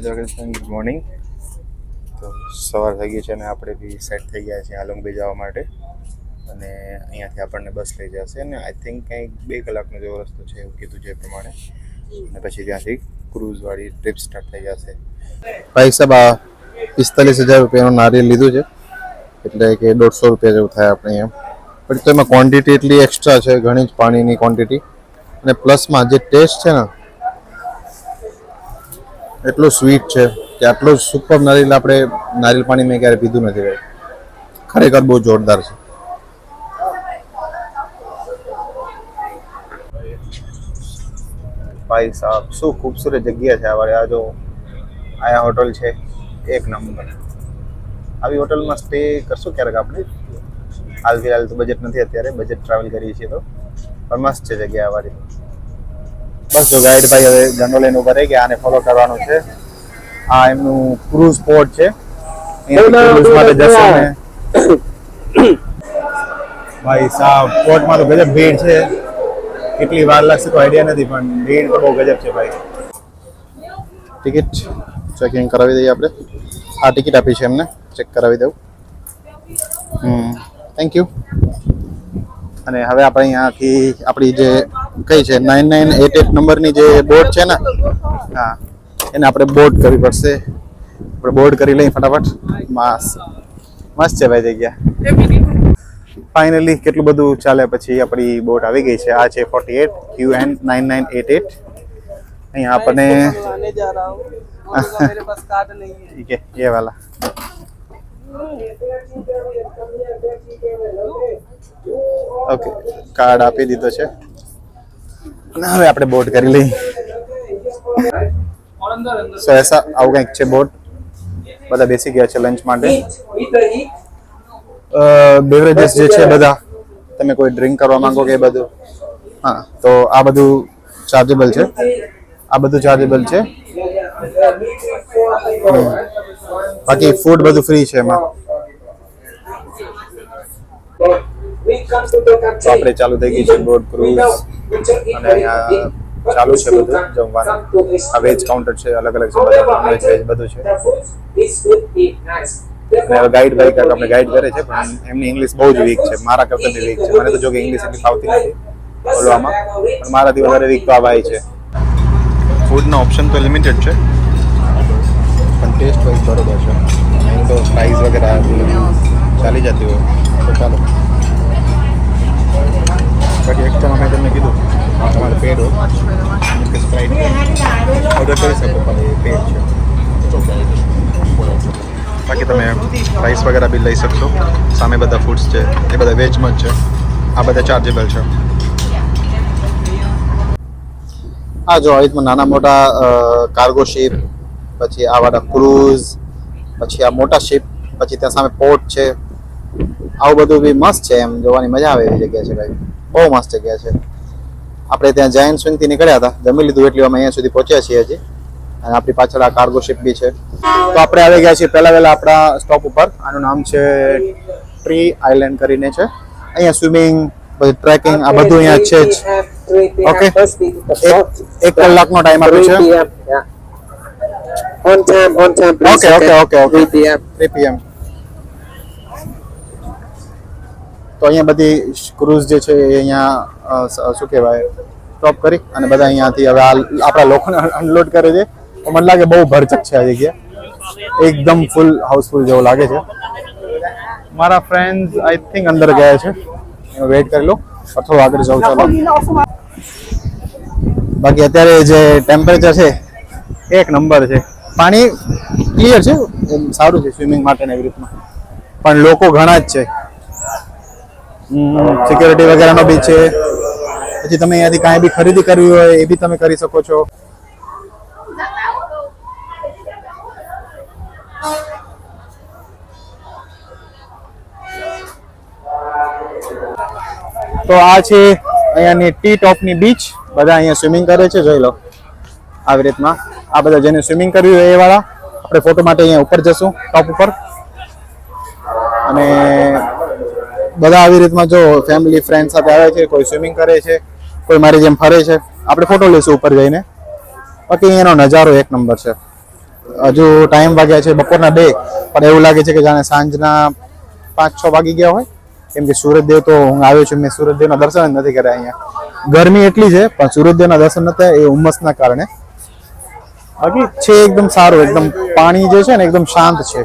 Dwarka good morning. તો સવાર થઈ ગઈ છે અને આપણે બી સેટ થઈ ગયા છીએ આલંગ બે જવા માટે. અને અહીંયાથી આપણને બસ લઈ જશે અને આઈ થિંક કંઈક બે કલાકનો જેવો રસ્તો છે એવું કીધું છે એ પ્રમાણે. અને પછી ત્યાંથી ક્રૂઝવાળી ટ્રીપ સ્ટાર્ટ થઈ જશે. ભાઈ સાહેબ, આ પિસ્તાલીસ હજાર રૂપિયાનું નારિયેલ લીધું છે. એટલે કે દોઢસો રૂપિયા જેવું થાય આપણે એમ. પણ તો એમાં ક્વોન્ટિટી એટલી એક્સ્ટ્રા છે, ઘણી જ પાણીની ક્વોન્ટિટી અને પ્લસમાં જે ટેસ્ટ છે ને એટલું સ્વીટ છે કે આટલું સુપર નારિયેલ આપણે નારિયેલ પાણી મેં ક્યારે પીધું નથી ભાઈ. ખરેખર બહુ જોરદાર છે. ભાઈ સાહેબ, શું ખૂબસૂરત જગ્યા છે આ આ જો, આયા હોટલ છે, એક નંબર. આવી હોટલમાં સ્ટે કરશું ક્યારેક આપણે? હાલ ફિલહાલ તો બજેટ નથી અત્યારે બજેટ ટ્રાવેલ કરીએ છીએ તો. પણ મસ્ત છે જગ્યા વાળી. બસ જો ગાઈડ ભાઈ હવે ગંડોલેન ઊભા રહી ગયા આને ફોલો કરવાનું છે. આ એમનું ક્રુઝ પોર્ટ છે. અહીંયાથી માટે જશે ને ભાઈ સાહેબ પોર્ટમાં તો ગજબ ભીડ છે. કેટલી વાર લાગશે તો આઈડિયા નથી પણ ભીડ તો બહુ ગજબ છે ભાઈ. ટિકિટ ચેકિંગ કરાવી દઈએ આપણે. આ ટિકિટ આપી છે એમને. ચેક કરાવી દઉં. હમ થેન્ક યુ અને હવે આપણે અહીંયાથી આપણી જે કઈ છે નાઇન નાઇન એટ એટ નંબરની જે બોટ છે ને હા એને આપણે બોટ કરવી પડશે. આપણે બોટ કરી લઈએ ફટાફટ. માસ મસ્ત છે ભાઈ જગ્યા. ફાઇનલી કેટલું બધું ચાલે પછી આપણી બોટ આવી ગઈ છે. આ છે forty eight Q N nine nine eight eight અહીંયા આપણને ઠીક એ વાલા. ઓકે કાર્ડ આપી દીધો છે. ના હવે આપણે બોટ કરી લઈએ. સો એસા, આવું કંઈક છે બોટ બધા બેસી ગયા છે લંચ માટે. બેવરેજીસ જે છે બધા, તમે કોઈ ડ્રિંક કરવા માંગો કે એ બધું? હા, તો આ બધું ચાર્જેબલ છે. આ બધું ચાર્જેબલ છે. બાકી ફૂડ બધું ફ્રી છે એમાં. તો આપણે ચાલુ થઈ ગઈ છે બોટ ક્રૂઝ અને અહીંયા ચાલુ છે બધું જમવાનું. આ વેજ કાઉન્ટર છે અલગ અલગ છે બધા નોનવેજ વેજ બધું છે. અને હવે ગાઈડ ભાઈ કાંઈક આપણે ગાઈડ કરે છે પણ એમની ઇંગ્લિશ બહુ જ વીક છે મારા કરતાં બી વીક છે. મને તો જો કે ઇંગ્લિશ એટલી ફાવતી નથી બોલવામાં પણ મારાથી વધારે વીક તો આ ભાઈ છે. ફૂડના ઓપ્શન તો લિમિટેડ છે. પણ ટેસ્ટ વાઇઝ બરોબર છે અહીં તો પ્રાઇસ વગેરે ચાલી જતી હોય તો ચાલો બાકી એક્સ્ટ્રામાં મેં તમને કીધું તમારે પેડ હોય કે સ્પ્રાઇટ ઓર્ડર કરી શકો પણ એ પેડ છે બાકી તમે રાઈસ વગેરે બી લઈ શકશો સામે બધા ફૂડ્સ છે એ બધા વેજમાં જ છે આ બધા ચાર્જેબલ છે હા જો આવી રીતના નાના મોટા કાર્ગો શિપ પછી આ વાળા ક્રૂઝ પછી આ મોટા શિપ પછી ત્યાં સામે પોર્ટ છે. આવું બધું બી મસ્ત છે એમ જોવાની મજા આવે એવી જગ્યા છે ભાઈ. બહુ મસ્ત જગ્યા છે. આપણે ત્યાં જૈન સ્વિંગથી નીકળ્યા હતા. જમી લીધું એટલે અમે અહીંયા સુધી પહોંચ્યા છીએ હજી. અને આપણી પાછળ આ કાર્ગો શિપ બી છે. તો આપણે આવી ગયા છીએ પહેલા વહેલા આપણા સ્ટોપ ઉપર. આનું નામ છે ટ્રી આઇલેન્ડ કરીને છે. અહીંયા સ્વિમિંગ પછી ટ્રેકિંગ આ બધું અહીંયા છે જ. ઓકે એક કલાકનો ટાઈમ આપ્યો છે. On time, on time, please. Okay okay, okay, okay. 3 p.m. 3 p.m. તો અહીંયા બધી ક્રૂઝ જે છે એ અહીંયા શું કહેવાય સ્ટોપ કરી અને બધા અહીંયાથી હવે આ આપણા લોકોને અનલોડ કરે છે તો મને લાગે બહુ ભરચક છે આ જગ્યા એકદમ ફૂલ હાઉસફુલ જેવું લાગે છે મારા ફ્રેન્ડ્સ આઈ થિંક અંદર ગયા છે વેઇટ કરી લો અથવા આગળ જાઉં ચાલો બાકી અત્યારે જે ટેમ્પરેચર છે એક નંબર છે પાણી ક્લિયર છે? એમ સારું છે સ્વિમિંગ માટે ને એવી રીતના. પણ લોકો ઘણા જ છે. સિક્યોરિટી વગેરેનો બી છે. પછી તમે અહીંયાથી કાંઈ બી ખરીદી કરવી હોય એ બી તમે કરી શકો છો. તો આ છે અહીંયાની ટી ટોપની બીચ બધા અહીંયા સ્વિમિંગ કરે છે. જોઈ લો. આવી રીતના આ બધા જેને સ્વિમિંગ કરવી હોય એ વાળા, આપણે ફોટો માટે અહીંયા ઉપર જશું ટોપ ઉપર. અને બધા આવી રીતના જો ફેમિલી ફ્રેન્ડ સાથે આવે છે, કોઈ સ્વિમિંગ કરે છે, કોઈ મારી જેમ ફરે છે, આપણે ફોટો લઈશું ઉપર જઈને. બાકી અહીંયાનો નજારો એક નંબર છે. હજુ ટાઈમ વાગ્યા છે બપોરના બે, પણ એવું લાગે છે કે જાણે સાંજના પાંચ છ વાગી ગયા હોય. કેમ કે સૂરજદેવ તો હું આવ્યો છું, મેં સૂરજદેવના દર્શન જ નથી કર્યા અહીંયા. ગરમી એટલી છે, પણ સૂરજદેવના દર્શન નથી એ ઉમસના કારણે. બાકી છે એકદમ સારું, એકદમ પાણી જે છે ને એકદમ શાંત છે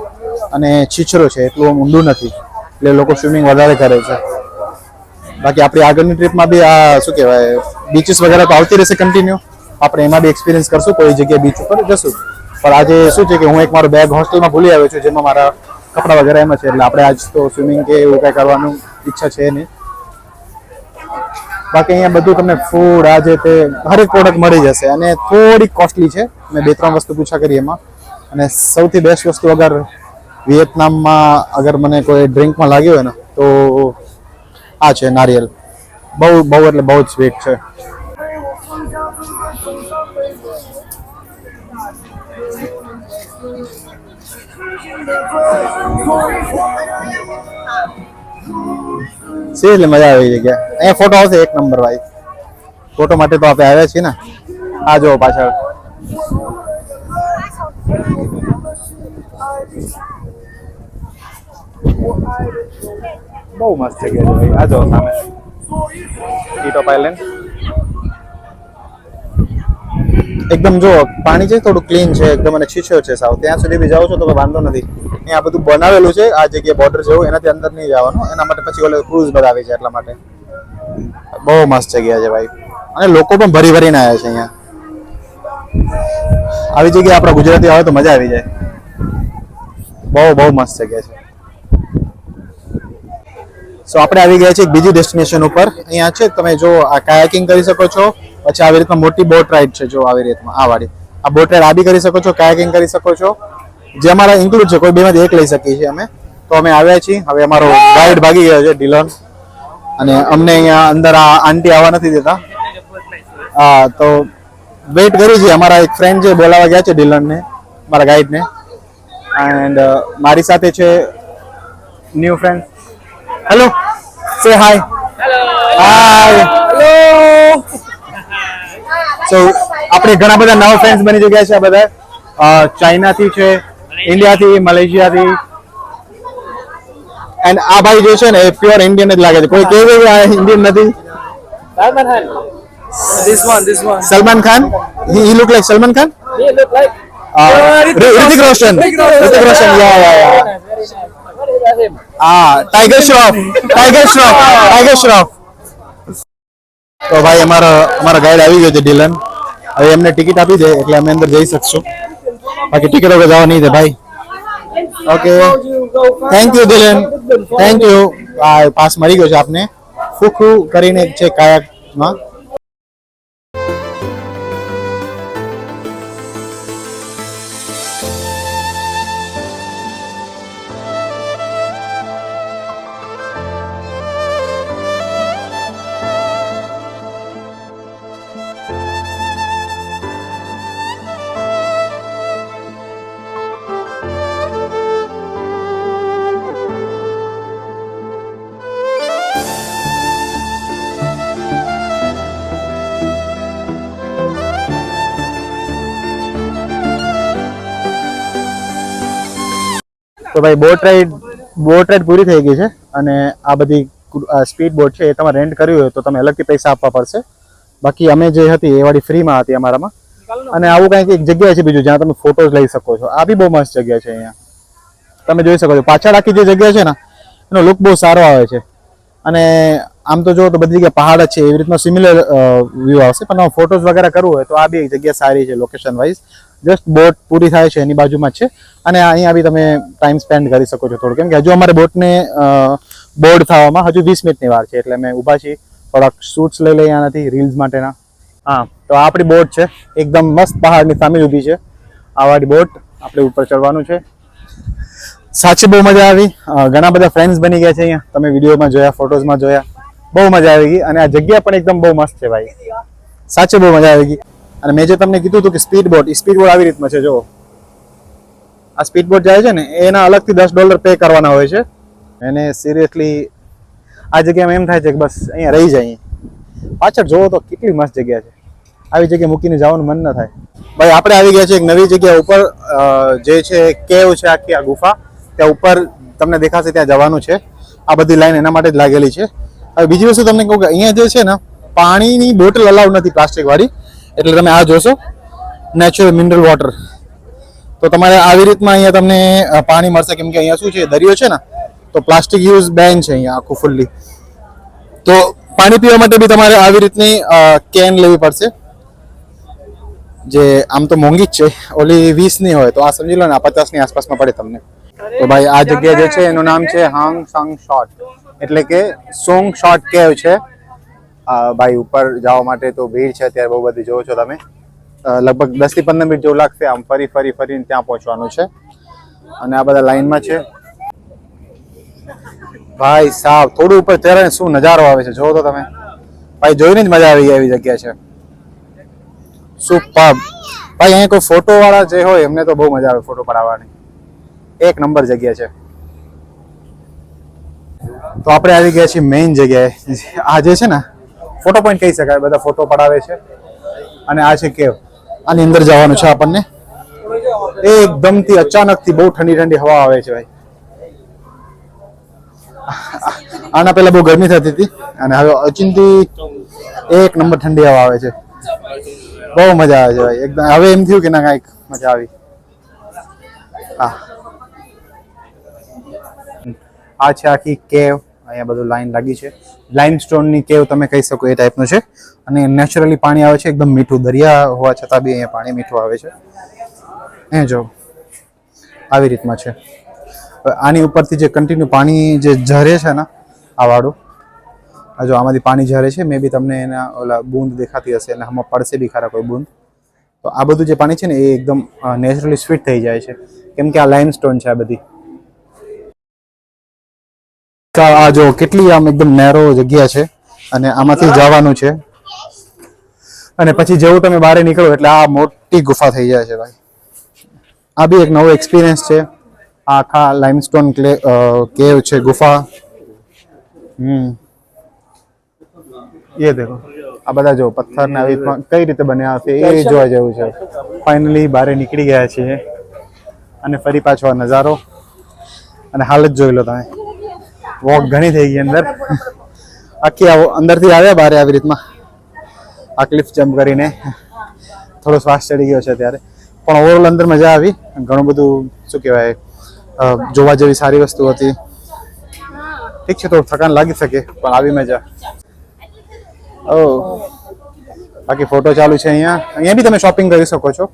અને છીછરો છે, એટલું ઊંડું નથી. એટલે લોકો સ્વિમિંગ વધારે કરે છે. બાકી આપણી આગળની ટ્રીપમાં બી આ શું કહેવાય બીચીસ વગેરે તો આવતી રહેશે કન્ટિન્યુ આપણે એમાં બી એક્સપિરિયન્સ કરશું, કોઈ જગ્યાએ બીચ ઉપર જશું. પણ આજે શું છે કે હું એક મારો બેગ હોસ્ટેલમાં ભૂલી આવ્યો છું, જેમાં મારા કપડાં વગેરે એમાં છે. એટલે આપણે આજ તો સ્વિમિંગ કે એવું કંઈ કરવાનું ઈચ્છા છે નહીં. બાકી અહીંયા બધું તમને ફૂડ આ જે તે હરેક પ્રોડક્ટ મળી જશે. અને થોડીક કોસ્ટલી છે. મેં બે ત્રણ વસ્તુ પૂછા કરી એમાં. અને સૌથી બેસ્ટ વસ્તુ અગર વિયેતનામમાં અગર મને કોઈ ડ્રિંકમાં લાગ્યું હોય ને, તો આ છે નારિયેલ. બહુ બહુ એટલે બહુ જ સ્વીટ છે. સિરિયસલી મજા આવી જગ્યા. અહીંયા ફોટો આવશે એક નંબર ભાઈ ફોટો માટે તો આપણે આવ્યા છીએ ને. આ જો પાછળ. બહુ મસ્ત જગ્યા છે ભાઈ. આ જો સામે. ટીટોપ આઇલેન્ડ એકદમ જો, પાણી છે, થોડું ક્લીન છે, એકદમ અને છીછો છે સાવ. ત્યાં સુધી બી જાઓ છો તો વાંધો નથી. અહીંયા બધું બનાવેલું છે, આ જગ્યાએ બોર્ડર જેવું, એનાથી અંદર નહીં જવાનું. એના માટે પછી ઓલે ક્રૂઝ બતાવે છે એટલા માટે. બહુ મસ્ત જગ્યા છે ભાઈ. અને લોકો પણ ભરી ભરીને આવ્યા છે અહીંયા. આવી જગ્યાએ આપણા ગુજરાતી આવે તો મજા આવી જાય. બહુ બહુ મસ્ત જગ્યા છે. સો આપણે આવી ગયા છીએ બીજી ડેસ્ટિનેશન ઉપર. અહીંયા છે, તમે જો આ કાયાકિંગ કરી શકો છો, પછી આવી રીતના મોટી બોટ રાઇડ છે જો આવી રીતમાં, આ વાળી. આ બોટ રાઇડ આ બી કરી શકો છો કાયાકિંગ કરી શકો છો. જે અમારા ઇન્ક્લુડ છે, કોઈ બેમાંથી એક લઈ શકીએ છીએ અમે. તો અમે આવ્યા છીએ. હવે અમારો ગાઈડ ભાગી ગયો છે, ડિલોન. અને અમને અહીંયા અંદર આ આંટી આવવા નથી દેતા. હા, તો વેઇટ કરી છે. અમારા એક ફ્રેન્ડ જે બોલાવા ગયા છે ડિલનને, મારા ગાઈડને એન્ડ મારી સાથે છે ન્યૂ ફ્રેન્ડ હેલો સે હાય હાય Hello. સો આપણે ઘણા બધા નવા ફ્રેન્ડ્સ બની ચૂક્યા છે આ બધા. અ, ચાઇનાથી છે ઇન્ડિયાથી મલેશિયાથી. એન્ડ આ ભાઈ જે છે ને એ પ્યોર ઇન્ડિયન જ લાગે છે. કોઈ કેવું કે આ ઇન્ડિયન નથી? Salman Khan. This one, this one. Salman Khan he look like Salman Khan He look like. Hrithik Roshan Roshan yeah yeah yeah? હા ટાઈગર શ્રોફ ટાઈગર શ્રોફ ટાઈગર શ્રોફ તો ભાઈ, અમારો, અમારા ગાઈડ આવી ગયો છે ડીલન હવે એમને ટિકિટ આપી દે, એટલે અમે અંદર જઈ શકશું. બાકી ટિકિટ વગર જવા નહીં દે, ભાઈ. Okay thank you Dylan thank you આ પાસ મળી ગયો છે આપને. ફૂખુ કરીને છે કાયાકમાં તો ભાઈ બોટ રાઈડ બોટ રાઈડ પૂરી થઈ ગઈ છે અને આ બધી સ્પીડ બોટ છે એ તમારે રેન્ટ કરવી હોય તો તમે અલગથી પૈસા આપવા પડશે. બાકી અમે જે હતી એ વાળી ફ્રીમાં હતી અમારામાં. અને આવું કંઈક એક જગ્યા છે બીજું જ્યાં તમે ફોટોઝ લઈ શકો છો. આ બી બહુ મસ્ત જગ્યા છે અહીંયા. તમે જોઈ શકો છો. પાછળ આખી જે જગ્યા છે ને, એનો લુક બહુ સારો આવે છે. અને આમ તો જો તો બધી જગ્યા પહાડ છે. એવી રીતનો સિમિલર વ્યૂ આવશે. પણ ફોટોઝ વગેરે કરવું હોય તો આ બી એક જગ્યા સારી છે લોકેશન વાઇઝ જસ્ટ બોટ પૂરી થાય છે, એની બાજુમાં જ છે. અને અહીંયા બી તમે ટાઈમ સ્પેન્ડ કરી શકો છો થોડું કેમ કે હજુ અમારે બોટને બોર્ડ થવામાં હજુ વીસ મિનિટની વાર છે, એટલે અમે ઊભા છીએ. થોડાક શૂટ્સ લઈ લઈએ આનાથી રીલ્સ માટેના. હા, તો આપણી બોટ છે. એકદમ મસ્ત પહાડની સામે ઊભી છે. આવાળી બોટ આપણે ઉપર ચડવાનું છે. સાચે બહુ મજા આવી. ઘણા બધા ફ્રેન્ડ્સ બની ગયા છે અહીંયા. તમે વિડીયોમાં જોયા, ફોટોઝમાં જોયા. બહુ મજા આવી ગઈ. અને આ જગ્યા પણ એકદમ બહુ મસ્ત છે ભાઈ. સાચે બહુ મજા આવી ગઈ. અને મેં જે તમને કીધું હતું કે સ્પીડ બોટ સ્પીડ બોટ આવી રીતમાં છે જો આ સ્પીડ બોટ જાય છે ને, એના અલગથી દસ ડોલર પે કરવાના હોય છે. એને સિરિયસલી આ જગ્યામાં એમ થાય છે કે બસ અહીંયા રહી જાય પાછળ જોવો તો કેટલી મસ્ત જગ્યા છે. આવી જગ્યાએ મૂકીને જવાનું મન ન થાય. ભાઈ, આપણે આવી ગયા છે એક નવી જગ્યા ઉપર જે છે કેવ છે આખી આ ગુફા. ત્યાં ઉપર તમને દેખાશે ત્યાં જવાનું છે. આ બધી લાઈન એના માટે જ લાગેલી છે. હવે બીજી વસ્તુ તમને કહું કે અહીંયા જે છે ને, પાણીની બોટલ અલાઉ નથી પ્લાસ્ટિક વાળી એટલે તમે આ જોશો. નેચરલ મિનરલ વોટર તો તમારે આવી રીતમાં અહીંયા તમને પાણી મળશે. કેમ કે અહીંયા શું છે, દરિયો છે ને, તો પ્લાસ્ટિક યુઝ બેન છે અહીંયા આખું ફૂલ્લી તો પાણી પીવા માટે બી તમારે આવી રીતની કેન લેવી પડશે. જે આમ તો મોંઘી જ છે. ઓલી વીસની હોય તો આ સમજી લો ને, આ પચાસની આસપાસમાં પડે તમને. તો ભાઈ આ જગ્યા જે છે, એનું નામ છે હાંગ સાંગ શોટ એટલે કે સોંગ શોટ કેવ છે. ભાઈ ઉપર જવા માટે તો ભીડ છે, અત્યારે બહુ બધી જોવો છો તમે. લગભગ દસથી પંદર મિનિટ જેવું લાગશે આમ ફરી ફરી ફરીને ત્યાં પહોંચવાનું છે. અને આ બધા લાઈનમાં છે. ભાઈ સાહેબ થોડું ઉપર ત્યારે શું નજારો આવે છે, જોવો તો તમે. ભાઈ જોઈને જ મજા આવી એવી જગ્યા છે. સુપર. ભાઈ અહીંયા કોઈ ફોટો વાળા જે હોય એમને તો બહુ મજા આવે ફોટો પડાવવાની. એક નંબર જગ્યા છે. તો આપણે આવી ગયા છીએ મેઇન જગ્યાએ. આ જે છે ને ફોટો પોઈન્ટ કહી શકાય, બધા ફોટો પડાવે છે. અને આ છે કેવ. આની અંદર જવાનું છે આપણને. એકદમથી અચાનકથી બહુ ઠંડી ઠંડી હવા આવે છે ભાઈ. આના પહેલા બહુ ગરમી થતી હતી અને હવે અચિંતી એક નંબર ઠંડી હવા આવે છે. બહુ મજા આવે છે ભાઈ. એકદમ હવે એમ થયું કે ના, કાંઈક મજા આવી. હા. આ છે આખી કેવ. અહીંયા બધું લાઈન લાગી છે. લાઈમ સ્ટોનની કેવ તમે કહી શકો એ ટાઈપનું છે. અને નેચરલી પાણી આવે છે, એકદમ મીઠું. દરિયા હોવા છતાં બી અહીંયા પાણી મીઠું આવે છે. એ જો, આવી રીતમાં છે. આની ઉપરથી જે કન્ટિન્યુ પાણી જે ઝરે છે ને, આ વાળું જો આમાંથી પાણી ઝરે છે મે બી તમને એના ઓલા બૂંદ દેખાતી હશે અને આમાં પડશે બી ખરા કોઈ બૂંદ. તો આ બધું જે પાણી છે ને, એ એકદમ નેચરલી સ્વીટ થઈ જાય છે. કેમ કે આ લાઇમસ્ટોન છે આ બધી. આ જો કેટલી આમ એકદમ નેરો જગ્યા છે અને આમાંથી જવાનું છે. અને પછી જેવું તમે બહાર નીકળો એટલે આ મોટી ગુફા થઈ જાય છે ભાઈ. આ બી એક નવો એક્સપિરિયન્સ છે. આખા લાઇમસ્ટોન ક્લે કેવ છે ગુફા. હમ. એ દેખો. આ બધા જો પથ્થરના આવી રીતના કઈ રીતે બન્યા હશે એ જોવા જેવું છે. ફાઇનલી બહાર નીકળી ગયા છીએ. અને ફરી પાછો આ નજારો. અને હાલત જોઈ લો તમે. વોક ઘણી થઈ ગઈ અંદર. આખી અંદરથી આવ્યા બહાર આવી રીતના આ ક્લિફ જમ્પ કરીને. થોડો શ્વાસ ચડી ગયો છે ત્યારે. પણ ઓવરઓલ અંદર મજા આવી. ઘણું બધું, શું કહેવાય જોવા જેવી સારી વસ્તુ હતી. ઠીક છે તો થકાન લાગી શકે, પણ આવી મજા. ઓ. બાકી ફોટો ચાલુ છે અહીંયા. અહીંયા બી તમે શોપિંગ કરી શકો છો.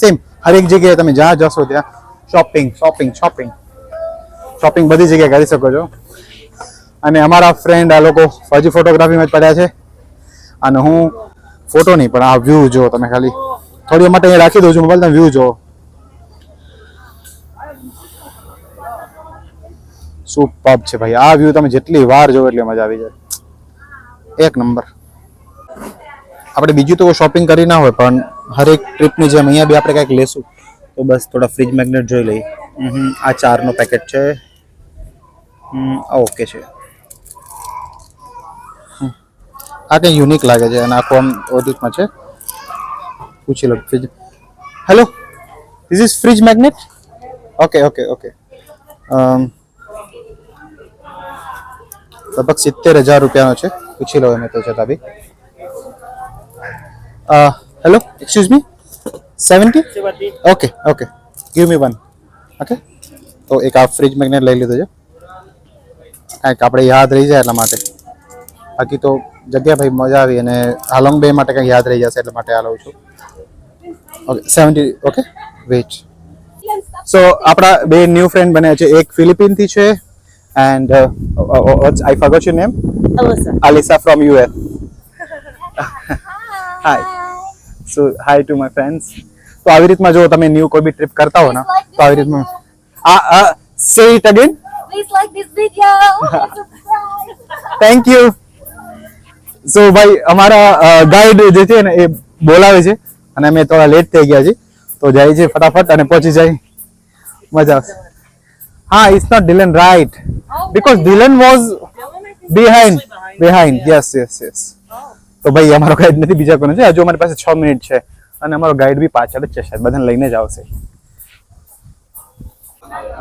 સેમ હરેક જગ્યાએ તમે જ્યાં જશો ત્યાં શોપિંગ શોપિંગ શોપિંગ શોપિંગ બધી જગ્યાએ કરી શકો છો. અને અમારા ફ્રેન્ડ આ લોકો હજી ફોટોગ્રાફીમાં જ પડ્યા છે. અને હું ફોટો નહીં, પણ આ વ્યૂ જુઓ તમે ખાલી. થોડી માટે અહીંયા રાખી દઉં છું મોબાઈલ તમે વ્યૂ જુઓ. સુપર છે ભાઈ. આ વ્યૂ તમે જેટલી વાર જોવો એટલી મજા આવી જાય. એક નંબર આપણે બીજું તો શોપિંગ કરી ના હોય, પણ હરેક ટ્રીપની જેમ અહીંયા બી આપણે કંઈક લેશું. તો બસ થોડા ફ્રીજ મેગ્નેટ જોઈ લઈએ. આ ચારનો પેકેટ છે. ઓકે છે હમ. આ કંઈ યુનિક લાગે છે અને આખું આમ ઓડિટમાં છે. પૂછી લો fridge hello this is fridge magnet okay okay okay લગભગ સિત્તેર હજાર રૂપિયાનો છે. પૂછી લો એને તો છતાં બી hello excuse me seventy okay okay give me one okay તો એક આ ફ્રીજ મેગ્નેટ લઈ લીધો છે. કાંઈક આપણે યાદ રહી જાય એટલા માટે. બાકી તો જગ્યા ભાઈ મજા આવી અને હાલોંગ બે માટે કંઈક યાદ રહી જશે એટલા માટે આ લઉં છું. Okay seventy okay wait so આપણા બે ન્યૂ ફ્રેન્ડ બન્યા છે. એક ફિલિપિનથી છે and I forgot your name Alisa from from hi so hi to my friends તો આવી રીતમાં જો તમે ન્યૂ કોઈ બી ટ્રીપ કરતા હો ને તો આવી રીતમાં આ આ say it again. Thank you so ભાઈ, અમારા ગાઈડ જે છે ને એ બોલાવે છે અને અમે થોડા લેટ થઈ ગયા છીએ. તો જાય છે ફટાફટ અને પહોંચી જાય. મજા આવશે. હા it's not Dylan right because Dylan was behind behind yes yes yes તો ભાઈ, અમારો ગાઈડ નથી બીજા કોનો છે. હજુ અમારી પાસે છ મિનિટ છે. અને અમારો ગાઈડ બી પાછળ જ છે. બધાને લઈને જ આવશે.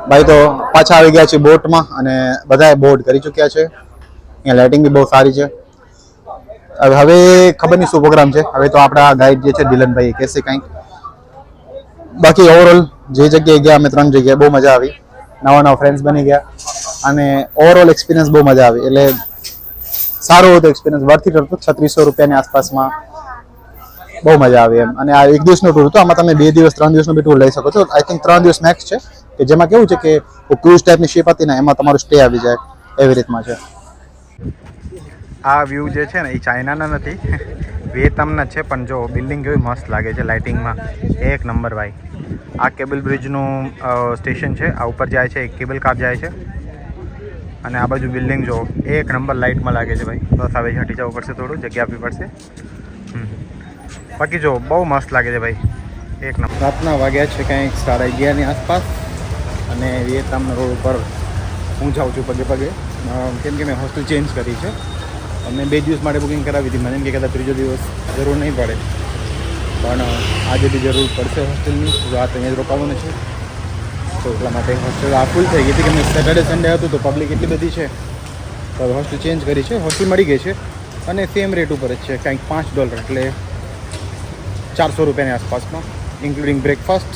ભાઈ, તો પાછા આવી ગયા છે બોટમાં અને બધાએ બોર્ડ કરી ચૂક્યા છે. અહીંયા લાઇટિંગ બી બહુ સારી છે. હવે ખબર નહીં શું પ્રોગ્રામ છે? હવે તો આપણા ગાઈડ જે છે દિલનભાઈ કહેશે કંઈક. બાકી ઓવરઓલ જે જગ્યાએ ગયા, અમે ત્રણ જગ્યાએ બહુ મજા આવી. નવા નવા ફ્રેન્ડ્સ બની ગયા અને ઓવરઓલ એક્સપિરિયન્સ બહુ મજા આવી. એટલે સારો હતો એક્સપિરિયન્સ વર્થી હતો છત્રીસો રૂપિયાની આસપાસમાં બહુ મજા આવી એમ. અને આ એક દિવસનો ટૂર હતો. આમાં તમે બે દિવસ, ત્રણ દિવસનો બી ટૂર લઈ શકો છો. આઈ થિંક ત્રણ દિવસ મેક્સ છે. કે જેમાં કેવું છે કે ક્રૂઝ ટાઈપની શિપ હતી ને, એમાં તમારું સ્ટે આવી જાય એવી રીતમાં છે. આ વ્યૂ જે છે ને, એ ચાઇનાના નથી. વિયેતનામના છે, પણ જો બિલ્ડિંગ કેવી મસ્ત લાગે છે લાઇટિંગમાં. એક નંબર ભાઈ. આ કેબલ બ્રિજનું સ્ટેશન છે, આ ઉપર જાય છે, એક કેબલ કાર જાય છે. અને આ બાજુ બિલ્ડિંગ જો, એક નંબર લાઇટમાં લાગે છે ભાઈ. બસ હવે હટી જવું પડશે થોડું, જગ્યા આપવી પડશે. બાકી જો, બહુ મસ્ત લાગે છે ભાઈ. એક નંબર. રાતના વાગ્યા છે કંઈક સાડા અગિયારની આસપાસ. અને વિયેતનામના રોડ ઉપર હું જાઉં છું પગે પગે. કેમ કે મેં હોસ્ટેલ ચેન્જ કરી છે. મેં બે દિવસ માટે બુકિંગ કરાવી હતી. મને એમ કે કદાચ ત્રીજો દિવસ જરૂર નહીં પડે. પણ આજે બી જરૂર પડશે હોસ્ટેલની. રાત અહીંયા જ રોકાવાનું છે. તો એટલા માટે હોસ્ટેલ આ ફૂલ થઈ ગઈ હતી કે મેં સેટરડે સન્ડે હતું તો પબ્લિક એટલી બધી છે. તો હવે હોસ્ટેલ ચેન્જ કરી છે. હોસ્ટેલ મળી ગઈ છે. અને સેમ રેટ ઉપર જ છે. કાંઈક પાંચ ડોલર એટલે ચારસો રૂપિયાની આસપાસમાં ઇન્ક્લુડિંગ બ્રેકફાસ્ટ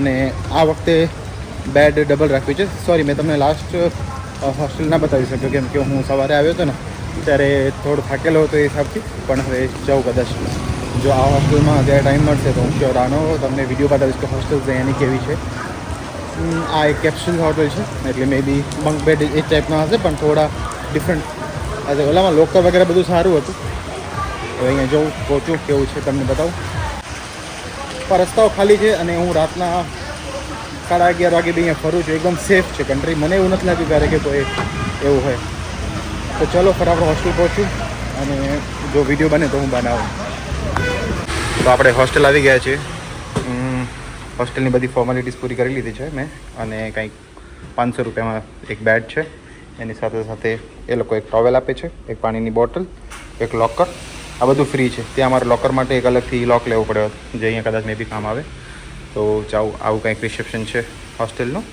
અને આ વખતે બેડ ડબલ રાખ્યું છે. સોરી મેં તમને લાસ્ટ હોસ્ટેલ ના બતાવી શક્યો કેમ કે હું સવારે આવ્યો હતો ને, ત્યારે થોડો થાકેલો હતો એ હિસાબથી, પણ હવે જાઉં કદાચ. જો આ હોસ્ટેલમાં અત્યારે ટાઈમ મળશે તો હું શ્યોર આનો તમને વીડિયો બતાવીશ કે હોસ્ટેલ અહીંયાની કેવી છે. આ એક કેપ્સ્યુલ હોટેલ છે, એટલે મે બી બંક બેડ એ ટાઈપના હશે, પણ થોડા ડિફરન્ટ આજે ઓલામાં લોકર વગેરે બધું સારું હતું. હવે અહીંયા જવું પહોંચું, કેવું છે, તમને બતાવું. રસ્તાઓ ખાલી છે અને હું રાતના સાડા અગિયાર વાગે અહીંયા ફરું છું. એકદમ સેફ છે કન્ટ્રી મને એવું નથી લાગ્યું ક્યારે કે કોઈ એવું હોય. તો ચલો ફટાફટ હોસ્ટેલ પહોંચું અને જો વીડિયો બને તો હું બનાવું. તો આપણે હોસ્ટેલ આવી ગયા છીએ. હોસ્ટેલની બધી ફોર્માલિટીઝ પૂરી કરી લીધી છે મેં અને કંઈક પાંચસો રૂપિયામાં એક બેડ છે. એની સાથે સાથે એ લોકો એક ટોવેલ આપે છે, એક પાણીની બોટલ એક લોકર આ બધું ફ્રી છે. ત્યાં અમારે લોકર માટે એક અલગથી લોક લેવો પડ્યો. જે અહીંયા કદાચ મેં બી કામ આવે. તો જાઉં, આવું કંઈક રિસેપ્શન છે હોસ્ટેલનું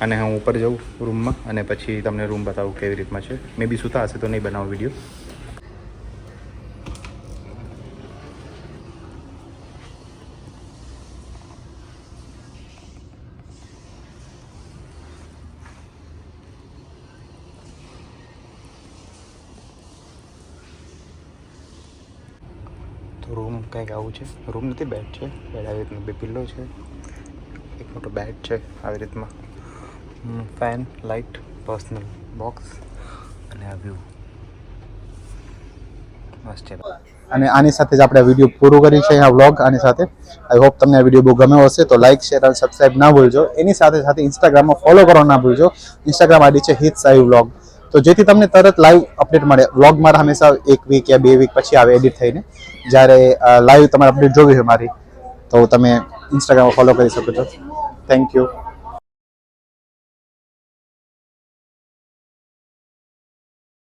અને હું ઉપર જાઉં રૂમમાં અને પછી તમને રૂમ બતાવું કેવી રીતમાં છે. મે બી સૂતા હશે તો નહીં બનાવું વીડિયો તો રૂમ કંઈક આવું છે. રૂમ નથી બેડ છે. બેડ આવી રીતનો બે પિલ્લો છે. એક મોટો બેડ છે આવી રીતમાં. ફેન લાઇટ પર્સનલ બોક્સ અને આ વ્યૂ અને આની સાથે જ આપણે વીડિયો પૂરો કરી છે આ વ્લોગ આની સાથે. આઈ હોપ તમને આ વીડિયો બહુ ગમ્યો હશે, તો લાઇક શેર અને સબસ્ક્રાઇબ ના ભૂલજો. એની સાથે સાથે ઇન્સ્ટાગ્રામમાં ફોલો કરવા ના ભૂલજો. ઇન્સ્ટાગ્રામ આઈડી છે હિટ સાઈ વ્લોગ તો જેથી તમને તરત લાઈવ અપડેટ મળે. વ્લોગ મારા હંમેશા એક વીક યા બે વીક પછી આવે એડિટ થઈને. જ્યારે લાઈવ તમારે અપડેટ જોવી હોય મારી, તો તમે ઇન્સ્ટાગ્રામ ફોલો કરી શકો છો. Thank you